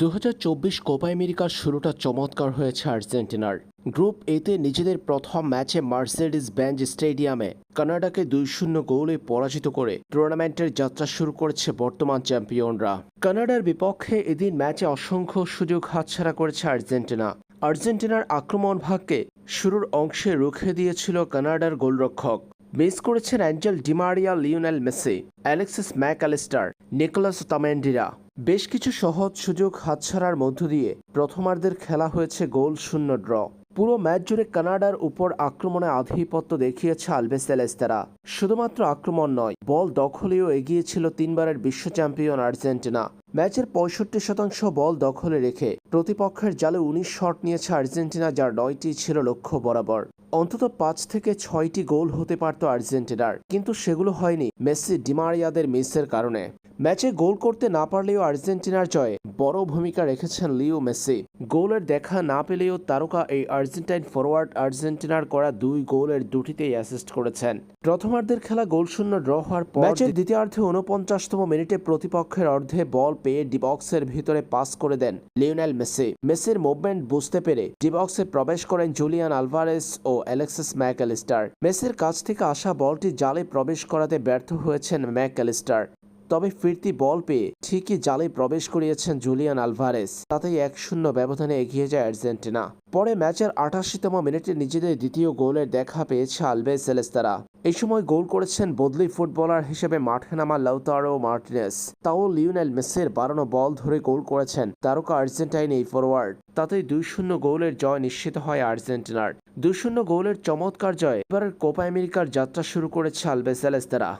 দু কোপা আমেরিকার শুরুটা চমৎকার হয়েছে আর্জেন্টিনার। গ্রুপ এতে নিজেদের প্রথম ম্যাচে মার্সেডিস ব্যাঞ্জ স্টেডিয়ামে কানাডাকে দুই শূন্য গোলে পরাজিত করে টুর্নামেন্টের যাত্রা শুরু করেছে বর্তমান চ্যাম্পিয়নরা। কানাডার বিপক্ষে এদিন ম্যাচে অসংখ্য সুযোগ হাতছাড়া করেছে আর্জেন্টিনা। আর্জেন্টিনার আক্রমণ ভাগকে শুরুর অংশে রুখে দিয়েছিল কানাডার গোলরক্ষক। মিস করেছেন Angel Di Maria Lionel Messi, Alexis Mac Allister Nicolas তামেন্ডিরা বেশ কিছু সহজ সুযোগ হাতছাড়ার মধ্য দিয়ে প্রথমার্ধের খেলা হয়েছে গোল শূন্য ড্র। পুরো ম্যাচ জুড়ে কানাডার উপর আক্রমণে আধিপত্য দেখিয়েছে আলবেসেলেস্তারা শুধুমাত্র আক্রমণ নয়, বল দখলেও এগিয়েছিল তিনবারের বিশ্ব চ্যাম্পিয়ন আর্জেন্টিনা। ম্যাচের পঁয়ষট্টি শতাংশ বল দখলে রেখে প্রতিপক্ষের জালে উনিশ শট নিয়েছে আর্জেন্টিনা, যার নয়টি ছিল লক্ষ্য বরাবর। অন্তত পাঁচ থেকে ছয়টি গোল হতে পারত আর্জেন্টিনার, কিন্তু সেগুলো হয়নি মেসি ডিমারিয়াদের মিসের কারণে। ম্যাচে গোল করতে না পারলেও আর্জেন্টিনার জয়ে বড় ভূমিকা রেখেছেন লিও মেসি। গোলের দেখা না পেলেও তারকা এই আর্জেন্টাইন ফরওয়ার্ড আর্জেন্টিনার করা দুই গোলের দুটিতেই অ্যাসিস্ট করেছেন। প্রথমার্ধের খেলা গোলশূন্য ড্র হওয়ার পর ম্যাচের দ্বিতীয়ার্ধে উনপঞ্চাশতম মিনিটে প্রতিপক্ষের অর্ধে বল পেয়ে ডিবক্সের ভিতরে পাস করে দেন লিওনেল মেসি। মেসির মুভমেন্ট বুঝতে পেরে ডিবক্সে প্রবেশ করেন জুলিয়ান আলভারেস ও অ্যালেক্সিস ম্যাকঅ্যালিস্টার মেসির কাছ থেকে আসা বলটি জালে প্রবেশ করাতে ব্যর্থ হয়েছেন ম্যাকঅ্যালিস্টার তবে ফিরতি বল পেয়ে ঠিকই জালে প্রবেশ করিয়েছেন জুলিয়ান আলভারেস। তাতেই এক শূন্য ব্যবধানে এগিয়ে যায় আর্জেন্টিনা। পরে ম্যাচের আঠাশিতম মিনিটে নিজেদের দ্বিতীয় গোলের দেখা পেয়েছে আলবে সেলেস্তারা। এই সময় গোল করেছেন বদলি ফুটবলার হিসেবে মাঠে নামা লাউতারো মার্টিনেস। তাও লিওনেল মেসির বাড়ানো বল ধরে গোল করেছেন তারকা আর্জেন্টাইন এই ফরওয়ার্ড তাতেই দুই শূন্য গোলের জয় নিশ্চিত হয় আর্জেন্টিনার। দুই শূন্য গোলের চমৎকার জয় এবারের কোপা আমেরিকার যাত্রা শুরু করেছে আলবে সেলেস্তারা।